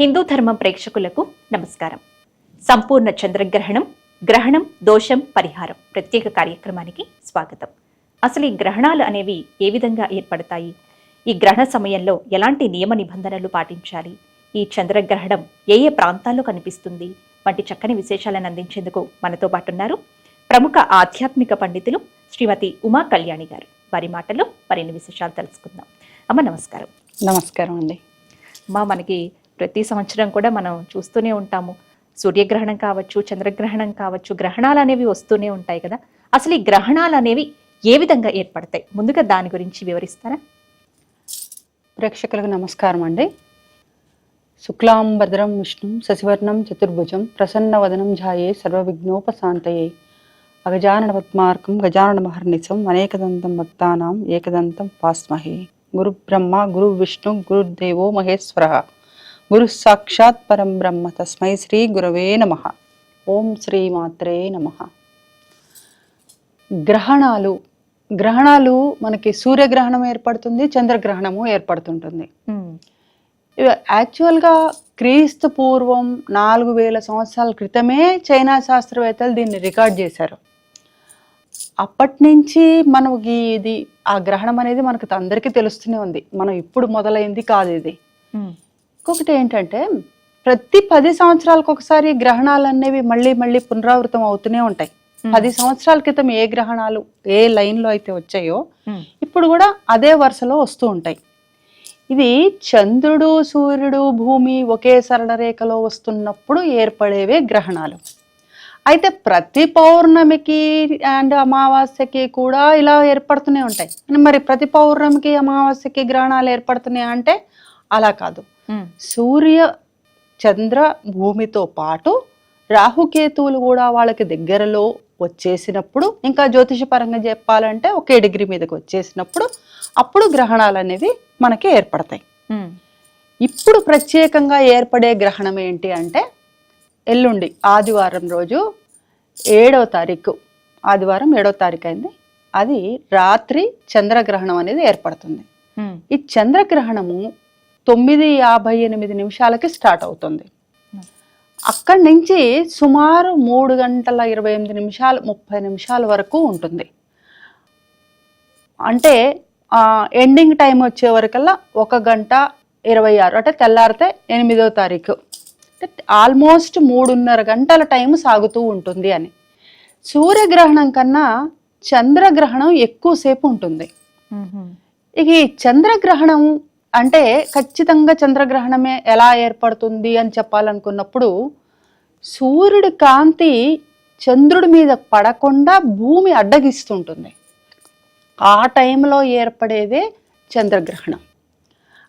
హిందూ ధర్మం ప్రేక్షకులకు నమస్కారం. సంపూర్ణ చంద్రగ్రహణం గ్రహణం దోషం పరిహారం ప్రత్యేక కార్యక్రమానికి స్వాగతం. అసలు ఈ గ్రహణాలు అనేవి ఏ విధంగా ఏర్పడతాయి? ఈ గ్రహణ సమయంలో ఎలాంటి నియమ నిబంధనలు పాటించాలి? ఈ చంద్రగ్రహణం ఏ ఏ ప్రాంతాల్లో కనిపిస్తుంది? వంటి చక్కని విశేషాలను అందించేందుకు మనతో పాటు ఉన్నారు ప్రముఖ ఆధ్యాత్మిక పండితులు శ్రీమతి ఉమా కళ్యాణి గారు. వారి మాటలో మరిన్ని విశేషాలు తెలుసుకుందాం. అమ్మ నమస్కారం. నమస్కారం అండి. మా మనకి ప్రతి సంవత్సరం కూడా మనం చూస్తూనే ఉంటాము. సూర్యగ్రహణం కావచ్చు చంద్రగ్రహణం కావచ్చు గ్రహణాలు అనేవి వస్తూనే ఉంటాయి కదా. అసలు ఈ గ్రహణాలు అనేవి ఏ విధంగా ఏర్పడతాయి? ముందుగా దాని గురించి వివరిస్తారా? ప్రేక్షకులకు నమస్కారం అండి. శుక్లాంబద్రం విష్ణు శశివర్ణం చతుర్భుజం ప్రసన్నవదనం ఝాయే సర్వవిఘ్నోపశాంతయే. అగజానన పద్మార్కం గజానన మహర్నిశం అనేకదంతం భక్తానాం ఏకదంతం పాస్మహే గురు బ్రహ్మ గురు విష్ణు గురుదేవో మహేశ్వర. గురు సాక్షాత్ పరం బ్రహ్మ తస్మై శ్రీ గురవే నమ. ఓం శ్రీ మాత్రే నమ. గ్రహణాలు గ్రహణాలు మనకి సూర్యగ్రహణం ఏర్పడుతుంది చంద్రగ్రహణము ఏర్పడుతుంటుంది. యాక్చువల్గా క్రీస్తు పూర్వం నాలుగు వేల సంవత్సరాల క్రితమే చైనా శాస్త్రవేత్తలు దీన్ని రికార్డ్ చేశారు. అప్పటి నుంచి మనకి ఇది ఆ గ్రహణం అనేది మనకు అందరికీ తెలుస్తూనే ఉంది. మనం ఇప్పుడు మొదలైంది కాదు ఇది. ఇంకొకటి ఏంటంటే ప్రతి పది సంవత్సరాలకు ఒకసారి గ్రహణాలు అనేవి మళ్ళీ మళ్ళీ పునరావృతం అవుతూనే ఉంటాయి. పది సంవత్సరాల క్రితం ఏ గ్రహణాలు ఏ లైన్లో అయితే వచ్చాయో ఇప్పుడు కూడా అదే వరుసలో వస్తూ ఉంటాయి. ఇది చంద్రుడు సూర్యుడు భూమి ఒకే సరళ రేఖలో వస్తున్నప్పుడు ఏర్పడేవే గ్రహణాలు. అయితే ప్రతి పౌర్ణమికి అండ్ అమావాస్యకి కూడా ఇలా ఏర్పడుతూనే ఉంటాయి. మరి ప్రతి పౌర్ణమికి అమావాస్యకి గ్రహణాలు ఏర్పడుతున్నాయి అంటే అలా కాదు. సూర్య చంద్ర భూమితో పాటు రాహుకేతువులు కూడా వాళ్ళకి దగ్గరలో వచ్చేసినప్పుడు ఇంకా జ్యోతిష పరంగా చెప్పాలంటే ఒకే డిగ్రీ మీదకి వచ్చేసినప్పుడు అప్పుడు గ్రహణాలు అనేవి మనకి ఏర్పడతాయి. ఇప్పుడు ప్రత్యేకంగా ఏర్పడే గ్రహణం ఏంటి అంటే ఎల్లుండి ఆదివారం రోజు ఏడవ తారీఖు ఆదివారం ఏడవ తారీఖు అయింది. అది రాత్రి చంద్రగ్రహణం అనేది ఏర్పడుతుంది. ఈ చంద్రగ్రహణము తొమ్మిది యాభై ఎనిమిది నిమిషాలకి స్టార్ట్ అవుతుంది. అక్కడి నుంచి సుమారు మూడు గంటల ఇరవై ఎనిమిది నిమిషాలు ముప్పై నిమిషాల వరకు ఉంటుంది. అంటే ఎండింగ్ టైం వచ్చే వరకల్లా ఒక గంట ఇరవై ఆరు అంటే తెల్లారితే ఎనిమిదో తారీఖు. అంటే ఆల్మోస్ట్ మూడున్నర గంటల టైం సాగుతూ ఉంటుంది అని. సూర్యగ్రహణం కన్నా చంద్రగ్రహణం ఎక్కువసేపు ఉంటుంది. ఇక ఈ చంద్రగ్రహణం అంటే ఖచ్చితంగా చంద్రగ్రహణమే ఎలా ఏర్పడుతుంది అని చెప్పాలనుకున్నప్పుడు సూర్యుడి కాంతి చంద్రుడి మీద పడకుండా భూమి అడ్డగిస్తుంటుంది. ఆ టైంలో ఏర్పడేదే చంద్రగ్రహణం.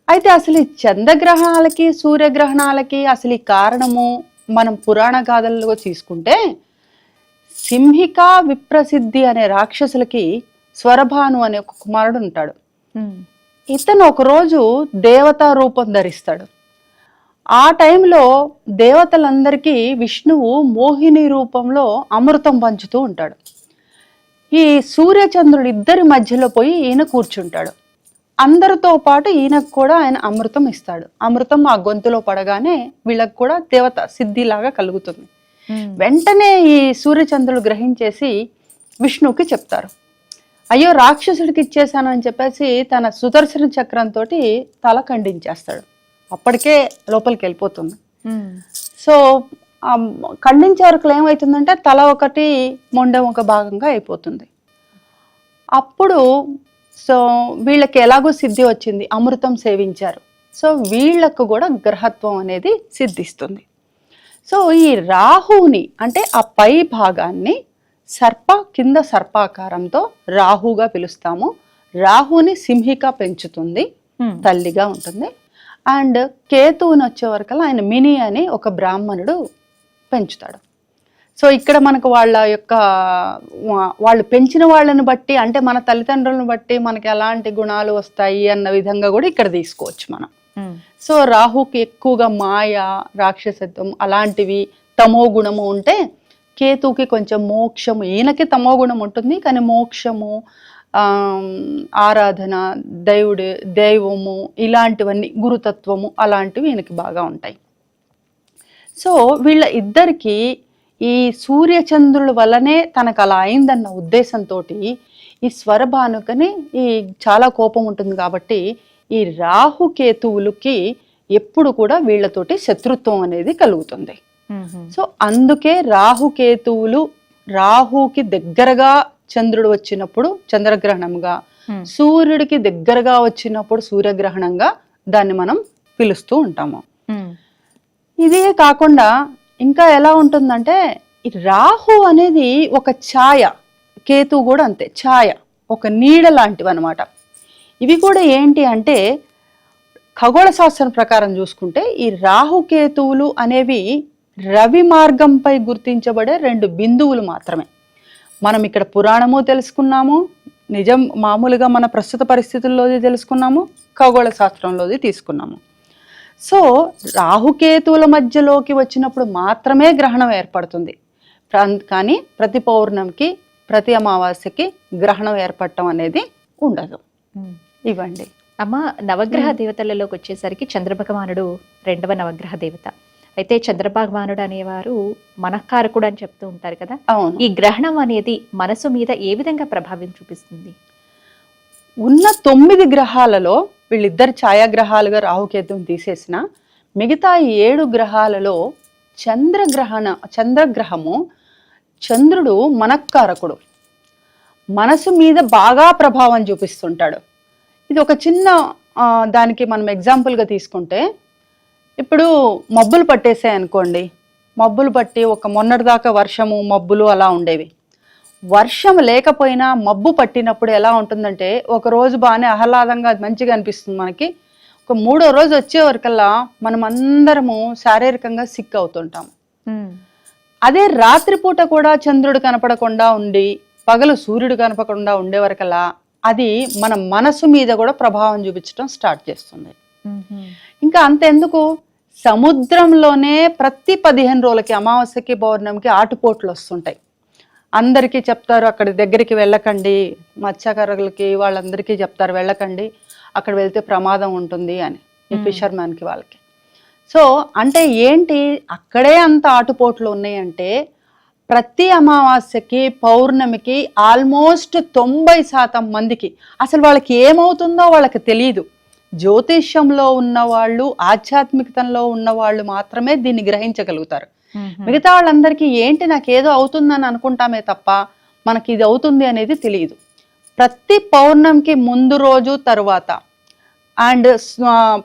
అయితే అసలు ఈ చంద్రగ్రహణాలకి సూర్యగ్రహణాలకి అసలు ఈ కారణము మనం పురాణ గాథల్లో తీసుకుంటే సింహిక విప్రసిద్ధి అనే రాక్షసులకి స్వరభాను అనే ఒక కుమారుడు ఉంటాడు. ఇతను ఒకరోజు దేవతా రూపం ధరిస్తాడు. ఆ టైంలో దేవతలందరికీ విష్ణువు మోహిని రూపంలో అమృతం పంచుతూ ఉంటాడు. ఈ సూర్యచంద్రుడు ఇద్దరి మధ్యలో పోయి ఈయన కూర్చుంటాడు. అందరితో పాటు ఈయనకు కూడా ఆయన అమృతం ఇస్తాడు. అమృతం ఆ గొంతులో పడగానే వీళ్ళకి కూడా దేవత సిద్ధిలాగా కలుగుతుంది. వెంటనే ఈ సూర్యచంద్రుడు గ్రహించేసి విష్ణువుకి చెప్తారు. అయ్యో రాక్షసుడికి ఇచ్చేసాను అని చెప్పేసి తన సుదర్శన చక్రంతో తల ఖండించేస్తాడు. అప్పటికే లోపలికి వెళ్ళిపోతుంది. సో ఆ ఖండించే వరకు ఏమవుతుందంటే తల ఒకటి మొండెం ఒక భాగంగా అయిపోతుంది. అప్పుడు సో వీళ్ళకి ఎలాగో సిద్ధి వచ్చింది. అమృతం సేవించారు. సో వీళ్ళకు కూడా గ్రహత్వం అనేది సిద్ధిస్తుంది. సో ఈ రాహుని అంటే ఆ పై భాగాన్ని సర్ప కింద సర్పాకారంతో రాహుగా పిలుస్తాము. రాహుని సింహిక పెంచుతుంది తల్లిగా ఉంటుంది. అండ్ కేతువుని వచ్చే వరకల్లా ఆయన మిని అని ఒక బ్రాహ్మణుడు పెంచుతాడు. సో ఇక్కడ మనకు వాళ్ళ యొక్క వాళ్ళు పెంచిన వాళ్ళని బట్టి అంటే మన తల్లిదండ్రులను బట్టి మనకి ఎలాంటి గుణాలు వస్తాయి అన్న విధంగా కూడా ఇక్కడ తీసుకోవచ్చు మనం. సో రాహుకి ఎక్కువగా మాయ రాక్షసత్వం అలాంటివి తమో గుణము ఉంటే కేతువుకి కొంచెం మోక్షము ఈయనకి తమో గుణం ఉంటుంది కానీ మోక్షము ఆరాధన దేవుడు దైవము ఇలాంటివన్నీ గురుతత్వము అలాంటివి ఈయనకి బాగా ఉంటాయి. సో వీళ్ళ ఇద్దరికి ఈ సూర్యచంద్రుల వల్లనే తనకు అలా అయిందన్న ఉద్దేశంతో ఈ స్వరభానుకని ఈ చాలా కోపం ఉంటుంది కాబట్టి ఈ రాహుకేతువులకి ఎప్పుడు కూడా వీళ్ళతోటి శత్రుత్వం అనేది కలుగుతుంది. సో అందుకే రాహుకేతువులు రాహుకి దగ్గరగా చంద్రుడు వచ్చినప్పుడు చంద్రగ్రహణంగా సూర్యుడికి దగ్గరగా వచ్చినప్పుడు సూర్యగ్రహణంగా దాన్ని మనం పిలుస్తూ ఉంటాము. ఇదే కాకుండా ఇంకా ఎలా ఉంటుందంటే రాహు అనేది ఒక ఛాయ కేతు కూడా అంతే ఛాయ ఒక నీడ లాంటివి అనమాట ఇవి కూడా ఏంటి అంటే ఖగోళ శాస్త్రం ప్రకారం చూసుకుంటే ఈ రాహుకేతువులు అనేవి రవి మార్గంపై గుర్తించబడే రెండు బిందువులు మాత్రమే. మనం ఇక్కడ పురాణము తెలుసుకున్నాము నిజం మామూలుగా మన ప్రస్తుత పరిస్థితుల్లోది తెలుసుకున్నాము ఖగోళ శాస్త్రంలోది తీసుకున్నాము. సో రాహుకేతువుల మధ్యలోకి వచ్చినప్పుడు మాత్రమే గ్రహణం ఏర్పడుతుంది. కానీ ప్రతి పౌర్ణమికి ప్రతి అమావాస్యకి గ్రహణం ఏర్పడటం అనేది ఉండదు. ఇవ్వండి. అమ్మ నవగ్రహ దేవతలలోకి వచ్చేసరికి చంద్రభగవానుడు రెండవ నవగ్రహ దేవత. అయితే చంద్రభగవానుడు అనేవారు మనఃకారకుడు అని చెప్తూ ఉంటారు కదా. అవును. ఈ గ్రహణం అనేది మనసు మీద ఏ విధంగా ప్రభావం చూపిస్తుంది? ఉన్న తొమ్మిది గ్రహాలలో వీళ్ళిద్దరు ఛాయాగ్రహాలుగా రాహుకేతువుని తీసేసిన మిగతా ఈ ఏడు గ్రహాలలో చంద్రగ్రహణ చంద్రగ్రహము చంద్రుడు మనక్కారకుడు మనసు మీద బాగా ప్రభావం చూపిస్తుంటాడు. ఇది ఒక చిన్న దానికి మనం ఎగ్జాంపుల్గా తీసుకుంటే ఇప్పుడు మబ్బులు పట్టేసాయి అనుకోండి. మబ్బులు పట్టి ఒక మొన్నటిదాకా వర్షము మబ్బులు అలా ఉండేవి. వర్షం లేకపోయినా మబ్బు పట్టినప్పుడు ఎలా ఉంటుందంటే ఒక రోజు బాగానే ఆహ్లాదంగా మంచిగా అనిపిస్తుంది మనకి. ఒక మూడో రోజు వచ్చే వరకల్లా మనం అందరము శారీరకంగా సిక్ అవుతుంటాం. అదే రాత్రిపూట కూడా చంద్రుడు కనపడకుండా ఉండి పగలు సూర్యుడు కనపడకుండా ఉండే వరకల్లా అది మన మనసు మీద కూడా ప్రభావం చూపించడం స్టార్ట్ చేస్తుంది. ఇంకా అంతెందుకు? సముద్రంలోనే ప్రతి పదిహేను రోజులకి అమావాస్యకి పౌర్ణమికి ఆటుపోట్లు వస్తుంటాయి. అందరికీ చెప్తారు అక్కడి దగ్గరికి వెళ్ళకండి మత్స్యకారులకి వాళ్ళందరికీ చెప్తారు వెళ్ళకండి అక్కడ వెళ్తే ప్రమాదం ఉంటుంది అని ఈ Hmm. ఫిషర్ మ్యాన్కి వాళ్ళకి. సో అంటే ఏంటి అక్కడే అంత ఆటుపోట్లు ఉన్నాయంటే ప్రతి అమావాస్యకి పౌర్ణమికి ఆల్మోస్ట్ తొంభై శాతం మందికి అసలు వాళ్ళకి ఏమవుతుందో వాళ్ళకి తెలియదు జ్యోతిష్యంలో ఉన్న వాళ్ళు ఆధ్యాత్మికతలో ఉన్న వాళ్ళు మాత్రమే దీన్ని గ్రహించగలుగుతారు. మిగతా వాళ్ళందరికీ ఏంటి నాకు ఏదో అవుతుందని అనుకుంటామే తప్ప మనకి ఇది అవుతుంది అనేది తెలియదు. ప్రతి పౌర్ణమికి ముందు రోజు తరువాత అండ్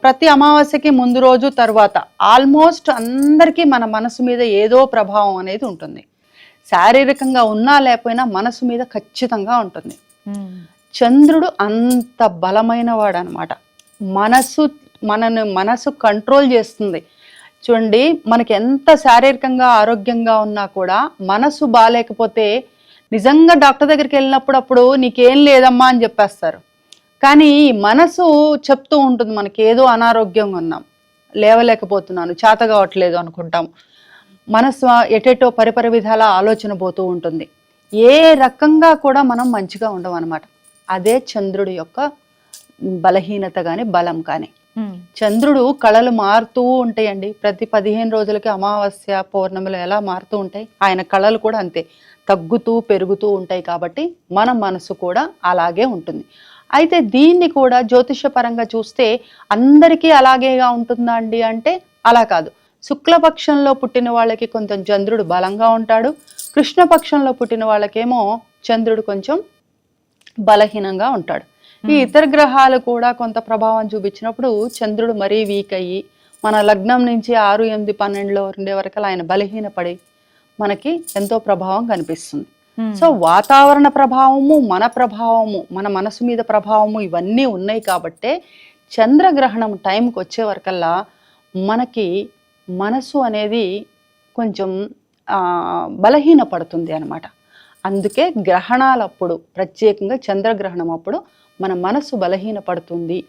ప్రతి అమావాస్యకి ముందు రోజు తరువాత ఆల్మోస్ట్ అందరికీ మన మనసు మీద ఏదో ప్రభావం అనేది ఉంటుంది. శారీరకంగా ఉన్నా లేకపోయినా మనసు మీద ఖచ్చితంగా ఉంటుంది. చంద్రుడు అంత బలమైన వాడు అనమాట మనసు మనను మనసు కంట్రోల్ చేస్తుంది. చూడండి మనకి ఎంత శారీరకంగా ఆరోగ్యంగా ఉన్నా కూడా మనసు బాగాలేకపోతే నిజంగా డాక్టర్ దగ్గరికి వెళ్ళినప్పుడు అప్పుడు నీకేం లేదమ్మా అని చెప్పేస్తారు. కానీ మనసు చెప్తూ ఉంటుంది మనకి ఏదో అనారోగ్యంగా ఉన్నాం. లేవలేకపోతున్నాను చేత కావట్లేదు అనుకుంటాం. మనసు ఎటెటో పరిపరి విధాల ఆలోచన పోతూ ఉంటుంది. ఏ రకంగా కూడా మనం మంచిగా ఉండం అదే చంద్రుడి యొక్క బలహీనత కానీ బలం కానీ. చంద్రుడు కళలు మారుతూ ఉంటాయండి. ప్రతి పదిహేను రోజులకి అమావాస్య పౌర్ణమిలు ఎలా మారుతూ ఉంటాయి? ఆయన కళలు కూడా అంతే. తగ్గుతూ పెరుగుతూ ఉంటాయి కాబట్టి మన మనసు కూడా అలాగే ఉంటుంది. అయితే దీన్ని కూడా జ్యోతిషపరంగా చూస్తే అందరికీ అలాగేగా ఉంటుందా అండి అంటే అలా కాదు. శుక్లపక్షంలో పుట్టిన వాళ్ళకి కొంచెం చంద్రుడు బలంగా ఉంటాడు. కృష్ణపక్షంలో పుట్టిన వాళ్ళకేమో చంద్రుడు కొంచెం బలహీనంగా ఉంటాడు. ఈ ఇతర గ్రహాలు కూడా కొంత ప్రభావం చూపించినప్పుడు చంద్రుడు మరీ వీక్ అయ్యి మన లగ్నం నుంచి ఆరు ఎనిమిది పన్నెండులో ఉండే వరకు ఆయన బలహీనపడి మనకి ఎంతో ప్రభావం కనిపిస్తుంది. సో వాతావరణ ప్రభావము మన ప్రభావము మన మనసు మీద ప్రభావము ఇవన్నీ ఉన్నాయి కాబట్టే చంద్రగ్రహణం టైంకి వచ్చే వరకల్లా మనకి మనసు అనేది కొంచెం బలహీనపడుతుంది అనమాట అందుకే గ్రహణాలప్పుడు ప్రత్యేకంగా చంద్రగ్రహణం అప్పుడు మన మనసు బలహీనపడుతుంది.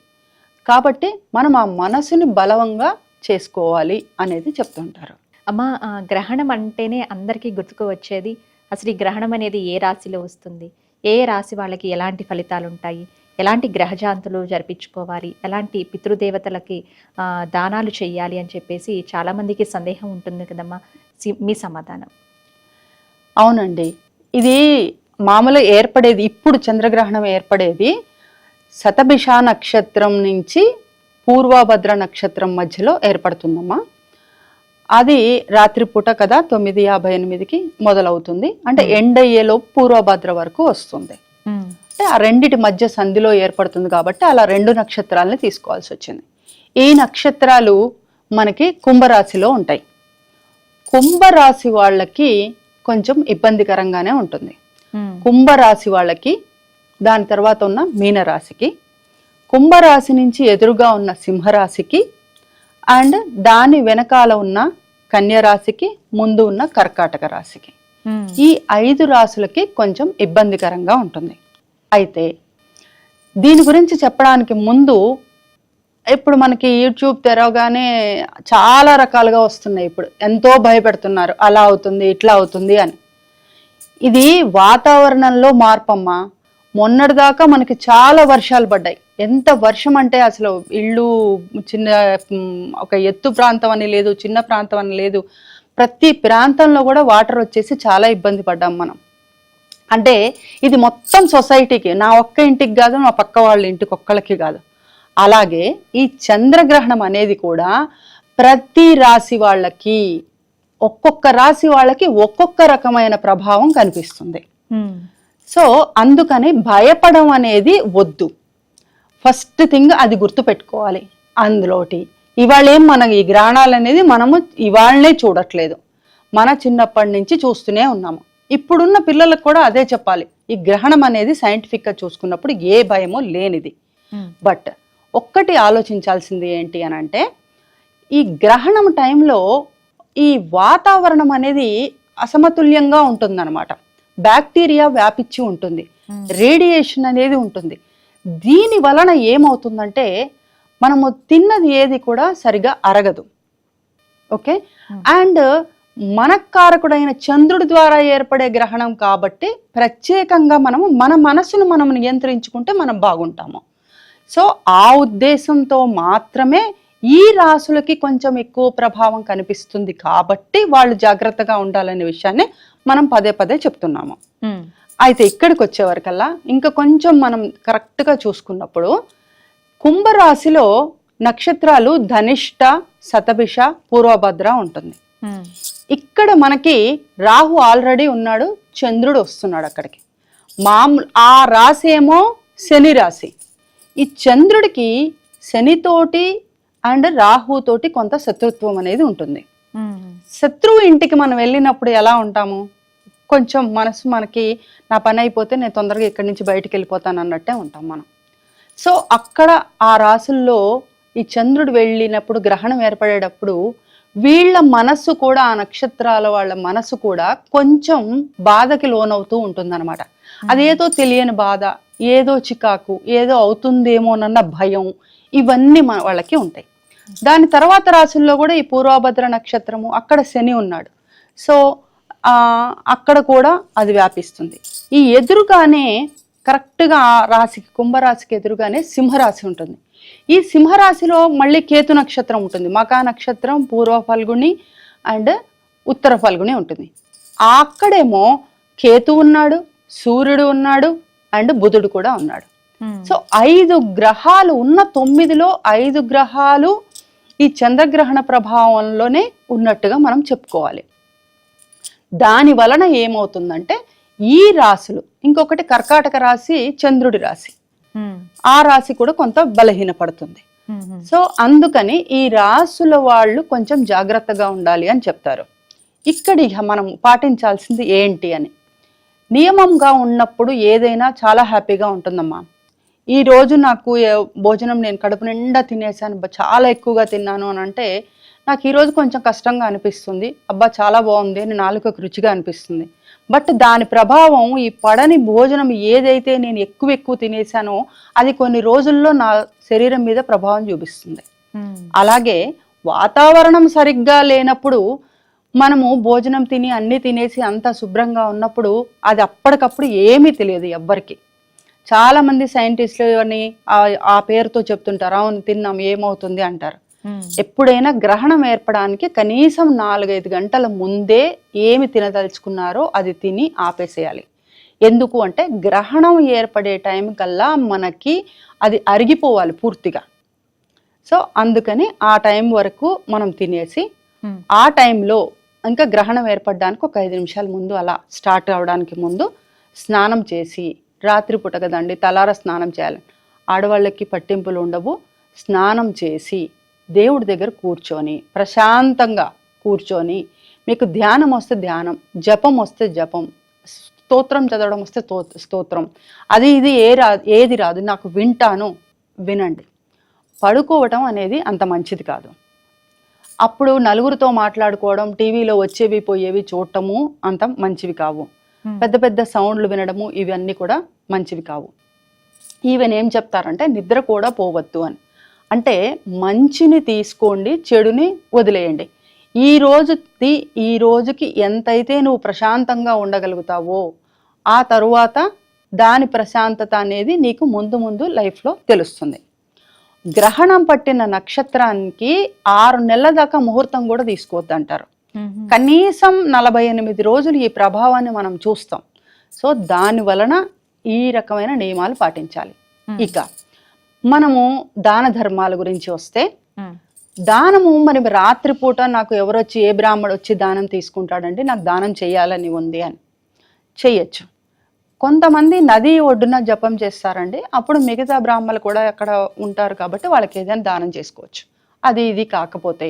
కాబట్టి మనం ఆ మనసుని బలంగా చేసుకోవాలి అనేది చెప్తుంటారు. అమ్మ గ్రహణం అంటేనే అందరికీ గుర్తుకు వచ్చేది అసలు ఈ గ్రహణం అనేది ఏ రాశిలో వస్తుంది? ఏ రాశి వాళ్ళకి ఎలాంటి ఫలితాలు ఉంటాయి? ఎలాంటి గ్రహజాంతులు జరిపించుకోవాలి? ఎలాంటి పితృదేవతలకి దానాలు చేయాలి అని చెప్పేసి చాలా మందికి సందేహం ఉంటుంది కదమ్మా. సి- మీ సమాధానం. అవునండి. ఇది మామూలు ఏర్పడేది ఇప్పుడు చంద్రగ్రహణం ఏర్పడేది శతభిష నక్షత్రం నుంచి పూర్వభద్ర నక్షత్రం మధ్యలో ఏర్పడుతుందమ్మా. అది రాత్రిపూట కదా తొమ్మిది యాభై ఎనిమిదికి మొదలవుతుంది. అంటే ఎండ్ అయ్యేలోపు పూర్వభద్ర వరకు వస్తుంది. అంటే ఆ రెండిటి మధ్య సంధిలో ఏర్పడుతుంది కాబట్టి అలా రెండు నక్షత్రాలని తీసుకోవాల్సి వచ్చింది. ఈ నక్షత్రాలు మనకి కుంభరాశిలో ఉంటాయి. కుంభరాశి వాళ్ళకి కొంచెం ఇబ్బందికరంగానే ఉంటుంది. కుంభరాశి వాళ్ళకి దాని తర్వాత ఉన్న మీనరాశికి కుంభరాశి నుంచి ఎదురుగా ఉన్న సింహరాశికి అండ్ దాని వెనకాల ఉన్న కన్యరాశికి ముందు ఉన్న కర్కాటక రాశికి. ఈ ఐదు రాసులకి కొంచెం ఇబ్బందికరంగా ఉంటుంది. అయితే దీని గురించి చెప్పడానికి ముందు ఇప్పుడు మనకి యూట్యూబ్ తెరవగానే చాలా రకాలుగా వస్తున్నాయి ఇప్పుడు. ఎంతో భయపెడుతున్నారు. అలా అవుతుంది ఇట్లా అవుతుంది అని. ఇది వాతావరణంలో మార్పమ్మా? మొన్నటిదాకా మనకి చాలా వర్షాలు పడ్డాయి. ఎంత వర్షం అంటే అసలు ఇళ్ళు చిన్న ఒక ఎత్తు ప్రాంతం అని లేదు చిన్న ప్రాంతం అని లేదు. ప్రతి ప్రాంతంలో కూడా వాటర్ వచ్చేసి చాలా ఇబ్బంది పడ్డాం మనం. అంటే ఇది మొత్తం సొసైటీకి నా ఒక్క ఇంటికి కాదు నా పక్క వాళ్ళ ఇంటికి ఒక్కళ్ళకి కాదు. అలాగే ఈ చంద్రగ్రహణం అనేది కూడా ప్రతి రాశి వాళ్ళకి ఒక్కొక్క రాశి వాళ్ళకి ఒక్కొక్క రకమైన ప్రభావం కనిపిస్తుంది. సో అందుకని భయపడం అనేది వద్దు. ఫస్ట్ థింగ్ అది గుర్తుపెట్టుకోవాలి అందులోటి. ఇవాళ ఏం మన ఈ గ్రహణాలు అనేది మనము ఇవాళనే చూడట్లేదు. మన చిన్నప్పటి నుంచి చూస్తూనే ఉన్నాము. ఇప్పుడున్న పిల్లలకు కూడా అదే చెప్పాలి. ఈ గ్రహణం అనేది సైంటిఫిక్గా చూసుకున్నప్పుడు ఏ భయమో లేనిది. బట్ ఒక్కటి ఆలోచించాల్సింది ఏంటి అని అంటే ఈ గ్రహణం టైంలో ఈ వాతావరణం అనేది అసమతుల్యంగా ఉంటుందన్నమాట. బ్యాక్టీరియా వ్యాపించి ఉంటుంది. రేడియేషన్ అనేది ఉంటుంది. దీని వలన ఏమవుతుందంటే మనము తిన్నది ఏది కూడా సరిగా అరగదు. ఓకే? అండ్ మనకారకుడైన చంద్రుడి ద్వారా ఏర్పడే గ్రహణం కాబట్టి ప్రత్యేకంగా మనము మన మనసును మనం నియంత్రించుకుంటే మనం బాగుంటాము. సో ఆ ఉద్దేశంతో మాత్రమే ఈ రాసులకి కొంచెం ఎక్కువ ప్రభావం కనిపిస్తుంది కాబట్టి వాళ్ళు జాగ్రత్తగా ఉండాలనే విషయాన్ని మనం పదే పదే చెప్తున్నాము. అయితే ఇక్కడికి వచ్చేవరకల్లా ఇంకా కొంచెం మనం కరెక్ట్గా చూసుకున్నప్పుడు కుంభరాశిలో నక్షత్రాలు ధనిష్ట శతభిష పూర్వభద్ర ఉంటుంది. ఇక్కడ మనకి రాహు ఆల్రెడీ ఉన్నాడు చంద్రుడు వస్తున్నాడు అక్కడికి. మామూలు ఆ రాశి ఏమో శని రాశి. ఈ చంద్రుడికి శనితోటి అండ్ రాహుతోటి కొంత శత్రుత్వం అనేది ఉంటుంది. శత్రువు ఇంటికి మనం వెళ్ళినప్పుడు ఎలా ఉంటాము? కొంచెం మనసు మనకి నా పని అయిపోతే నేను తొందరగా ఇక్కడి నుంచి బయటికి వెళ్ళిపోతాను అన్నట్టే ఉంటాం మనం. సో అక్కడ ఆ రాసుల్లో ఈ చంద్రుడు వెళ్ళినప్పుడు గ్రహణం ఏర్పడేటప్పుడు వీళ్ళ మనస్సు కూడా ఆ నక్షత్రాల వాళ్ళ మనసు కూడా కొంచెం బాధకి లోనవుతూ ఉంటుందన్నమాట. అదేదో తెలియని బాధ ఏదో చికాకు ఏదో అవుతుందేమోనన్న భయం ఇవన్నీ మన వాళ్ళకి ఉంటాయి. దాని తర్వాత రాశుల్లో కూడా ఈ పూర్వభద్ర నక్షత్రము అక్కడ శని ఉన్నాడు. సో అక్కడ కూడా అది వ్యాపిస్తుంది. ఈ ఎదురుగానే కరెక్ట్గా రాశికి కుంభరాశికి ఎదురుగానే సింహరాశి ఉంటుంది. ఈ సింహరాశిలో మళ్ళీ కేతు నక్షత్రం ఉంటుంది. మకా నక్షత్రం పూర్వ ఫల్గుని అండ్ ఉత్తర ఫల్గుని ఉంటుంది. అక్కడేమో కేతు ఉన్నాడు సూర్యుడు ఉన్నాడు అండ్ బుధుడు కూడా ఉన్నాడు. సో ఐదు గ్రహాలు ఉన్న తొమ్మిదిలో ఐదు గ్రహాలు ఈ చంద్రగ్రహణ ప్రభావంలోనే ఉన్నట్టుగా మనం చెప్పుకోవాలి. దాని వలన ఏమవుతుందంటే ఈ రాశులు ఇంకొకటి కర్కాటక రాశి చంద్రుడి రాశి. ఆ రాశి కూడా కొంత బలహీనపడుతుంది. సో అందుకని ఈ రాసుల వాళ్ళు కొంచెం జాగ్రత్తగా ఉండాలి అని చెప్తారు. ఇక్కడ ఇక మనం పాటించాల్సింది ఏంటి అని. నియమంగా ఉన్నప్పుడు ఏదైనా చాలా హ్యాపీగా ఉంటుందమ్మా. ఈ రోజు నాకు భోజనం నేను కడుపు నిండా తినేసాను చాలా ఎక్కువగా తిన్నాను అని అంటే నాకు ఈరోజు కొంచెం కష్టంగా అనిపిస్తుంది. అబ్బా చాలా బాగుంది అని నాలుకకు రుచిగా అనిపిస్తుంది. బట్ దాని ప్రభావం ఈ పడని భోజనం ఏదైతే నేను ఎక్కువ ఎక్కువ తినేసానో అది కొన్ని రోజుల్లో నా శరీరం మీద ప్రభావం చూపిస్తుంది. అలాగే వాతావరణం సరిగ్గా లేనప్పుడు మనము భోజనం తిని అన్ని తినేసి అంతా శుభ్రంగా ఉన్నప్పుడు అది అప్పటికప్పుడు ఏమీ తెలియదు ఎవ్వరికి. చాలా మంది సైంటిస్టులు అని ఆ- ఆ పేరుతో చెప్తుంటారు. అవును తిన్నాం ఏమవుతుంది అంటారు. ఎప్పుడైనా గ్రహణం ఏర్పడానికి కనీసం నాలుగైదు గంటల ముందే ఏమి తినదలుచుకున్నారో అది తిని ఆపేసేయాలి. ఎందుకు అంటే గ్రహణం ఏర్పడే టైం కల్లా మనకి అది అరిగిపోవాలి పూర్తిగా. సో అందుకని ఆ టైం వరకు మనం తినేసి ఆ టైంలో ఇంకా గ్రహణం ఏర్పడడానికి ఒక ఐదు నిమిషాల ముందు అలా స్టార్ట్ అవడానికి ముందు స్నానం చేసి రాత్రిపూట కదండి తలార స్నానం చేయాలి. ఆడవాళ్ళకి పట్టింపులు ఉండవు. స్నానం చేసి దేవుడి దగ్గర కూర్చొని ప్రశాంతంగా కూర్చొని మీకు ధ్యానం వస్తే ధ్యానం జపం వస్తే జపం స్తోత్రం చదవడం వస్తే స్తోత్రం. అది ఇది ఏ రా ఏది రాదు. నాకు వింటాను వినండి. పడుకోవటం అనేది అంత మంచిది కాదు. అప్పుడు నలుగురితో మాట్లాడుకోవడం టీవీలో వచ్చేవి పోయేవి చూడటము అంత మంచివి కావు. పెద్ద పెద్ద సౌండ్లు వినడము ఇవన్నీ కూడా మంచివి కావు. ఈవెన్ ఏం చెప్తారంటే నిద్ర కూడా పోవద్దు అని. అంటే మంచిని తీసుకోండి చెడుని వదిలేయండి. ఈ రోజుది ఈ రోజుకి ఎంతైతే నువ్వు ప్రశాంతంగా ఉండగలుగుతావో ఆ తరువాత దాని ప్రశాంతత అనేది నీకు ముందు ముందు లైఫ్లో తెలుస్తుంది. గ్రహణం పట్టిన నక్షత్రానికి ఆరు నెలల దాకా ముహూర్తం కూడా తీసుకోవద్దు అంటారు కనీసం నలభై ఎనిమిది రోజులు ఈ ప్రభావాన్ని మనం చూస్తాం. సో దాని వలన ఈ రకమైన నియమాలు పాటించాలి. ఇక మనము దాన ధర్మాల గురించి వస్తే దానము మరి రాత్రిపూట నాకు ఎవరొచ్చి ఏ బ్రాహ్మడు వచ్చి దానం తీసుకుంటాడండి నాకు దానం చేయాలని ఉంది అని చెయ్యొచ్చు. కొంతమంది నది ఒడ్డున జపం చేస్తారండి. అప్పుడు మిగతా బ్రాహ్మలు కూడా అక్కడ ఉంటారు కాబట్టి వాళ్ళకి ఏదైనా దానం చేసుకోవచ్చు. అది ఇది కాకపోతే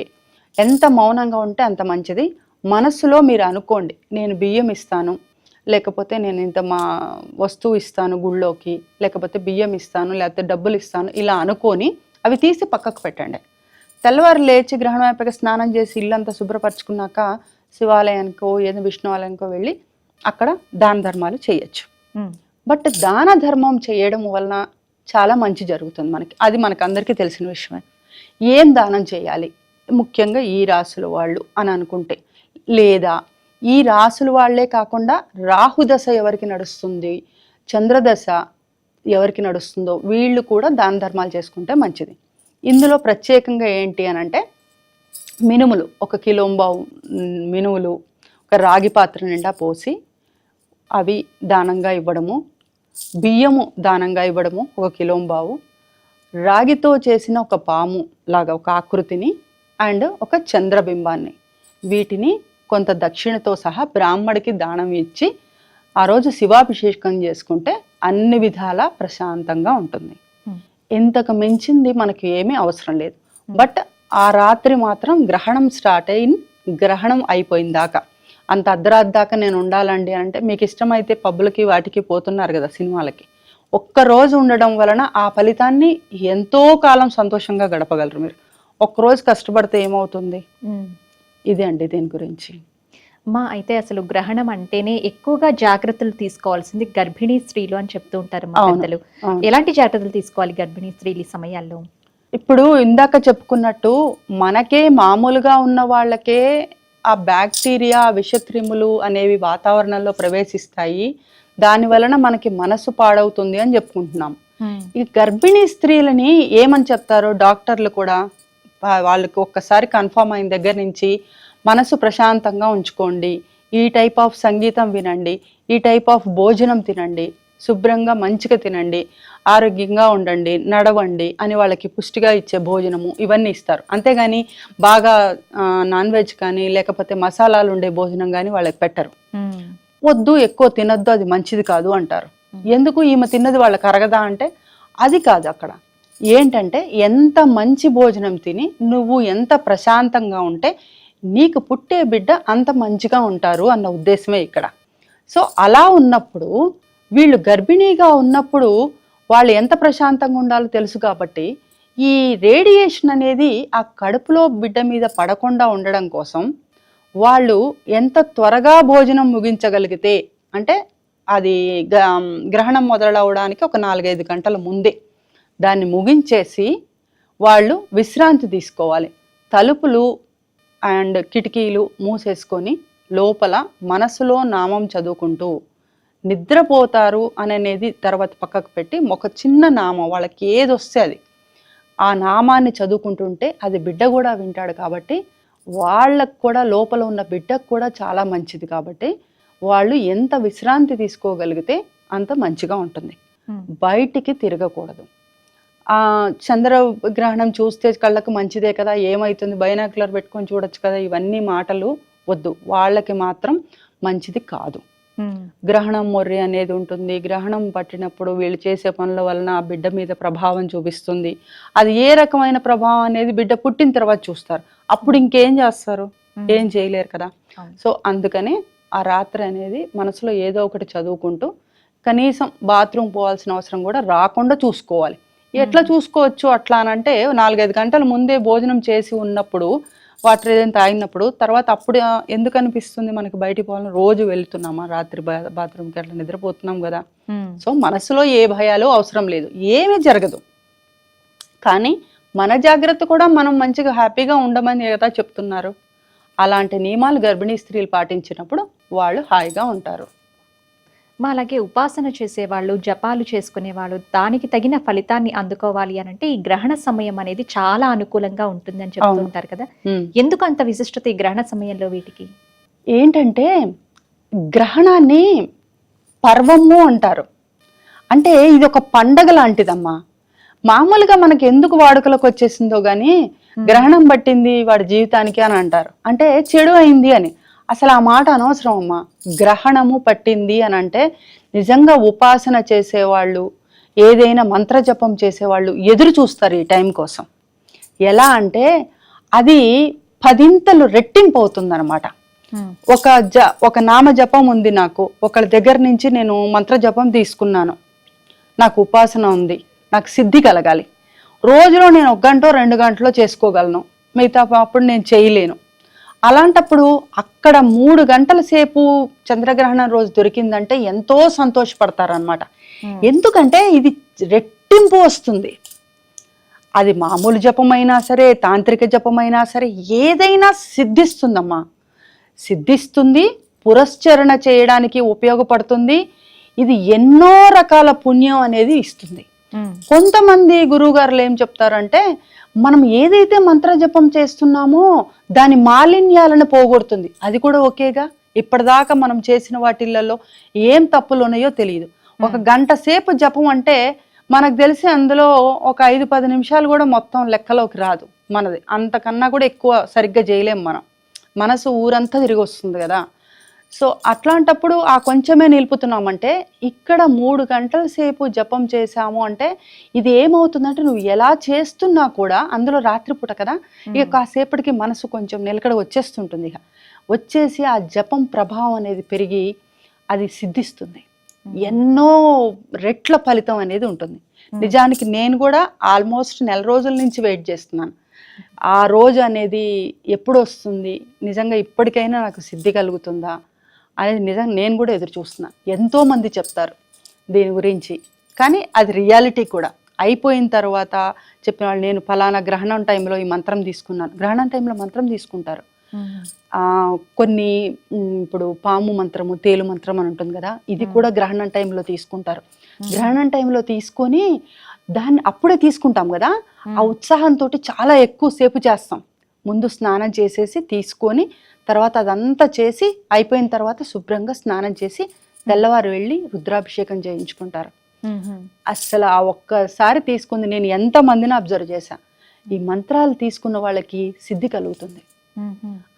ఎంత మౌనంగా ఉంటే అంత మంచిది. మనస్సులో మీరు అనుకోండి నేను బియ్యం ఇస్తాను లేకపోతే నేను ఇంత మా వస్తువు ఇస్తాను గుళ్ళోకి లేకపోతే బియ్యం ఇస్తాను లేకపోతే డబ్బులు ఇస్తాను ఇలా అనుకొని అవి తీసి పక్కకు పెట్టండి. తెల్లవారు లేచి గ్రహణం అయిపోయాక స్నానం చేసి ఇల్లంతా శుభ్రపరచుకున్నాక శివాలయానికో ఏదో విష్ణు ఆలయానికో వెళ్ళి అక్కడ దాన ధర్మాలు చేయొచ్చు. బట్ దాన ధర్మం చేయడం వలన చాలా మంచి జరుగుతుంది మనకి. అది మనకు అందరికీ తెలిసిన విషయమే. ఏం దానం చేయాలి? ముఖ్యంగా ఈ రాసుల వాళ్ళు అని అనుకుంటే. లేదా ఈ రాసుల వాళ్ళే కాకుండా రాహుదశ ఎవరికి నడుస్తుంది? చంద్రదశ ఎవరికి నడుస్తుందో వీళ్ళు కూడా దాన ధర్మాలు చేసుకుంటే మంచిది. ఇందులో ప్రత్యేకంగా ఏంటి అని అంటే మినుములు ఒక కిలోంబావు మినుములు ఒక రాగి పాత్ర నిండా పోసి అవి దానంగా ఇవ్వడము బియ్యము దానంగా ఇవ్వడము ఒక కిలోంబావు రాగితో చేసిన ఒక పాము లాగా ఒక ఆకృతిని అండ్ ఒక చంద్రబింబాన్ని వీటిని కొంత దక్షిణతో సహా బ్రాహ్మడికి దానం ఇచ్చి ఆ రోజు శివాభిషేకం చేసుకుంటే అన్ని విధాల ప్రశాంతంగా ఉంటుంది. ఇంతకు మించింది మనకి ఏమీ అవసరం లేదు. బట్ ఆ రాత్రి మాత్రం గ్రహణం స్టార్ట్ అయిన గ్రహణం అయిపోయిన దాకా. అంత అర్ధరాత్రి దాకా నేను ఉండాలండి అంటే మీకు ఇష్టమైతే పబ్బులకి వాటికి పోతున్నారు కదా సినిమాలకి. ఒక్క రోజు ఉండడం వలన ఆ ఫలితాన్ని ఎంతో కాలం సంతోషంగా గడపగలరు మీరు. ఒక్క రోజు కష్టపడితే ఏమవుతుంది? ఇదే అండి దీని గురించి. మా అయితే అసలు గ్రహణం అంటేనే ఎక్కువగా జాగ్రత్తలు తీసుకోవాల్సింది గర్భిణీ స్త్రీలు అని చెప్తూ ఉంటారు మా. పెద్దలు. ఎలాంటి జాగ్రత్తలు తీసుకోవాలి గర్భిణీ స్త్రీలు ఈ సమయాల్లో? ఇప్పుడు ఇందాక చెప్పుకున్నట్టు మనకే మామూలుగా ఉన్న వాళ్ళకే ఆ బ్యాక్టీరియా విషక్రిములు అనేవి వాతావరణంలో ప్రవేశిస్తాయి. దాని వలన మనకి మనసు పాడవుతుంది అని చెప్పుకుంటున్నాం. ఈ గర్భిణీ స్త్రీలని ఏమని చెప్తారో డాక్టర్లు కూడా వాళ్ళకి ఒక్కసారి కన్ఫర్మ్ అయిన దగ్గర నుంచి మనసు ప్రశాంతంగా ఉంచుకోండి. ఈ టైప్ ఆఫ్ సంగీతం వినండి. ఈ టైప్ ఆఫ్ భోజనం తినండి. శుభ్రంగా మంచిగా తినండి. ఆరోగ్యంగా ఉండండి. నడవండి అని వాళ్ళకి పుష్టిగా ఇచ్చే భోజనము ఇవన్నీ ఇస్తారు. అంతేగాని బాగా నాన్ వెజ్ కానీ లేకపోతే మసాలాలు ఉండే భోజనం కానీ వాళ్ళకి పెట్టరు. వద్దు ఎక్కువ తినొద్దు అది మంచిది కాదు అంటారు. ఎందుకు ఈమె తిన్నది వాళ్ళకి అరగదా అంటే అది కాదు అక్కడ. ఏంటంటే ఎంత మంచి భోజనం తిని నువ్వు ఎంత ప్రశాంతంగా ఉంటే నీకు పుట్టే బిడ్డ అంత మంచిగా ఉంటారు అన్న ఉద్దేశమే ఇక్కడ. సో అలా ఉన్నప్పుడు వీళ్ళు గర్భిణీగా ఉన్నప్పుడు వాళ్ళు ఎంత ప్రశాంతంగా ఉండాలో తెలుసు కాబట్టి ఈ రేడియేషన్ అనేది ఆ కడుపులో బిడ్డ మీద పడకుండా ఉండడం కోసం వాళ్ళు ఎంత త్వరగా భోజనం ముగించగలిగితే అంటే అది గ- గ్రహణం మొదలవడానికి ఒక నాలుగైదు గంటల ముందే దాన్ని ముగించేసి వాళ్ళు విశ్రాంతి తీసుకోవాలి. తలుపులు అండ్ కిటికీలు మూసేసుకొని లోపల మనసులో నామం చదువుకుంటూ నిద్రపోతారు అనేది తర్వాత పక్కకు పెట్టి ఒక చిన్న నామం వాళ్ళకి ఏది వస్తే అది. ఆ నామాన్ని చదువుకుంటుంటే అది బిడ్డ కూడా వింటాడు కాబట్టి వాళ్ళకు కూడా లోపల ఉన్న బిడ్డకు కూడా చాలా మంచిది కాబట్టి వాళ్ళు ఎంత విశ్రాంతి తీసుకోగలిగితే అంత మంచిగా ఉంటుంది. బయటికి తిరగకూడదు. ఆ చంద్రగ్రహణం చూస్తే కళ్ళకు మంచిదే కదా ఏమవుతుంది బైనాకులర్ పెట్టుకొని చూడొచ్చు కదా ఇవన్నీ మాటలు వద్దు. వాళ్ళకి మాత్రం మంచిది కాదు. గ్రహణం మొర్రి అనేది ఉంటుంది. గ్రహణం పట్టినప్పుడు వీళ్ళు చేసే పనుల వలన ఆ బిడ్డ మీద ప్రభావం చూపిస్తుంది. అది ఏ రకమైన ప్రభావం అనేది బిడ్డ పుట్టిన తర్వాత చూస్తారు. అప్పుడు ఇంకేం చేస్తారు? ఏం చేయలేరు కదా. సో అందుకని ఆ రాత్రి అనేది మనసులో ఏదో ఒకటి చదువుకుంటూ కనీసం బాత్రూమ్ పోవాల్సిన అవసరం కూడా రాకుండా చూసుకోవాలి. ఎట్లా చూసుకోవచ్చు అట్లా అని అంటే నాలుగైదు గంటల ముందే భోజనం చేసి ఉన్నప్పుడు వాటర్ ఏదైనా తాగినప్పుడు తర్వాత అప్పుడు ఎందుకు అనిపిస్తుంది మనకి బయటికి పోవాలని రోజు వెళ్తున్నామా? రాత్రి బా- బాత్రూమ్కి అట్లా నిద్రపోతున్నాం కదా. సో మనసులో ఏ భయాలు అవసరం లేదు. ఏమీ జరగదు. కానీ మన జాగ్రత్త కూడా మనం మంచిగా హ్యాపీగా ఉండమని కదా చెప్తున్నారు. అలాంటి నియమాలు గర్భిణీ స్త్రీలు పాటించినప్పుడు వాళ్ళు హాయిగా ఉంటారు. మా అలాగే ఉపాసన చేసేవాళ్ళు జపాలు చేసుకునేవాళ్ళు దానికి తగిన ఫలితాన్ని అందుకోవాలి అని అంటే ఈ గ్రహణ సమయం అనేది చాలా అనుకూలంగా ఉంటుంది అని చెప్తూ అవును. ఉంటారు కదా. ఎందుకు అంత విశిష్టత ఈ గ్రహణ సమయంలో వీటికి? ఏంటంటే గ్రహణాన్ని పర్వము అంటారు. అంటే ఇది ఒక పండగ లాంటిదమ్మా. మామూలుగా మనకి ఎందుకు వాడుకలోకి వచ్చేసిందో గాని గ్రహణం పట్టింది వాడి జీవితానికి అని అంటారు. అంటే చెడు అయింది అని. అసలు ఆ మాట అనవసరం అమ్మా. గ్రహణము పట్టింది అని అంటే నిజంగా ఉపాసన చేసేవాళ్ళు ఏదైనా మంత్రజపం చేసేవాళ్ళు ఎదురు చూస్తారు ఈ టైం కోసం. ఎలా అంటే అది పదింతలు రెట్టింపు అవుతుందన్నమాట. ఒక జ ఒక నామ జపం ఉంది నాకు ఒకళ్ళ దగ్గర నుంచి నేను మంత్ర జపం తీసుకున్నాను. నాకు ఉపాసన ఉంది నాకు సిద్ధి కలగాలి. రోజులో నేను ఒక గంట రెండు గంటలో చేసుకోగలను. మిగతా అప్పుడు నేను చేయలేను. అలాంటప్పుడు అక్కడ మూడు గంటల సేపు చంద్రగ్రహణం రోజు దొరికిందంటే ఎంతో సంతోషపడతారనమాట ఎందుకంటే ఇది రెట్టింపు వస్తుంది. అది మామూలు జపమైనా సరే తాంత్రిక జపమైనా సరే ఏదైనా సిద్ధిస్తుందమ్మా. సిద్ధిస్తుంది పురస్చరణ చేయడానికి ఉపయోగపడుతుంది. ఇది ఎన్నో రకాల పుణ్యం అనేది ఇస్తుంది. కొంతమంది గురువుగారులు ఏం చెప్తారంటే మనం ఏదైతే మంత్ర జపం చేస్తున్నామో దాని మాలిన్యాలను పోగొడుతుంది. అది కూడా ఓకేగా ఇప్పటిదాకా మనం చేసిన వాటిల్లో ఏం తప్పులు ఉన్నాయో తెలియదు ఒక గంట సేపు జపం అంటే మనకు తెలిసి అందులో ఒక ఐదు పది నిమిషాలు కూడా మొత్తం లెక్కలోకి రాదు మనది. అంతకన్నా కూడా ఎక్కువ సరిగ్గా చేయలేం మనం. మనసు ఊరంతా తిరిగి వస్తుంది కదా? సో అట్లాంటప్పుడు ఆ కొంచెమే నిలుపుతున్నామంటే ఇక్కడ మూడు గంటల సేపు జపం చేశాము అంటే ఇది ఏమవుతుందంటే నువ్వు ఎలా చేస్తున్నా కూడా అందులో రాత్రిపూట కదా ఇక కాసేపటికి మనసు కొంచెం నిలకడ వచ్చేస్తుంటుంది ఇక. వచ్చేసి ఆ జపం ప్రభావం అనేది పెరిగి అది సిద్ధిస్తుంది. ఎన్నో రెట్ల ఫలితం అనేది ఉంటుంది. నిజానికి నేను కూడా ఆల్మోస్ట్ నెల రోజుల నుంచి వెయిట్ చేస్తున్నాను. ఆ రోజు అనేది ఎప్పుడు వస్తుంది? నిజంగా ఇప్పటికైనా నాకు సిద్ధి కలుగుతుందా? అనేది నిజంగా నేను కూడా ఎదురు చూస్తున్నాను ఎంతో మంది చెప్తారు దీని గురించి. కానీ అది రియాలిటీ కూడా. అయిపోయిన తర్వాత చెప్పిన వాళ్ళు నేను ఫలానా గ్రహణం టైంలో ఈ మంత్రం తీసుకున్నాను. గ్రహణం టైంలో మంత్రం తీసుకుంటారు. కొన్ని ఇప్పుడు పాము మంత్రము తేలు మంత్రం అని ఉంటుంది కదా ఇది కూడా గ్రహణం టైంలో తీసుకుంటారు. గ్రహణం టైంలో తీసుకొని దాన్ని అప్పుడే తీసుకుంటాం కదా ఆ ఉత్సాహంతో చాలా ఎక్కువ సేపు చేస్తాం. ముందు స్నానం చేసేసి తీసుకొని తర్వాత అదంతా చేసి అయిపోయిన తర్వాత శుభ్రంగా స్నానం చేసి తెల్లవారు వెళ్ళి రుద్రాభిషేకం చేయించుకుంటారు. అస్సలు ఆ ఒక్కసారి తీసుకుంది నేను ఎంత మందిని అబ్జర్వ్ చేశా. ఈ మంత్రాలు తీసుకున్న వాళ్ళకి సిద్ధి కలుగుతుంది.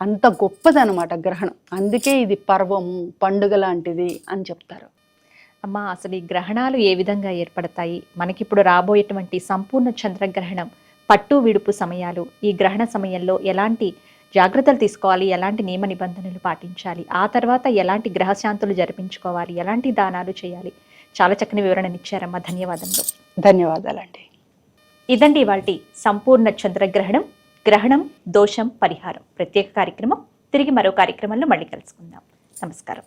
అంత గొప్పదనమాట గ్రహణం. అందుకే ఇది పర్వము పండుగ లాంటిది అని చెప్తారు. అమ్మా అసలు ఈ గ్రహణాలు ఏ విధంగా ఏర్పడతాయి? మనకిప్పుడు రాబోయేటువంటి సంపూర్ణ చంద్రగ్రహణం పట్టు విడుపు సమయాలు ఈ గ్రహణ సమయంలో ఎలాంటి జాగ్రత్తలు తీసుకోవాలి ఎలాంటి నియమ నిబంధనలు పాటించాలి ఆ తర్వాత ఎలాంటి గ్రహశాంతులు జరిపించుకోవాలి ఎలాంటి దానాలు చేయాలి. చాలా చక్కని వివరణనిచ్చారమ్మా ధన్యవాదములు. ధన్యవాదాలండి. ఇదండి ఇవాల్టి సంపూర్ణ చంద్రగ్రహణం గ్రహణం దోషం పరిహారం. ప్రత్యేక కార్యక్రమం తిరిగి మరో కార్యక్రమంలో మళ్ళీ కలుసుకుందాం. నమస్కారం.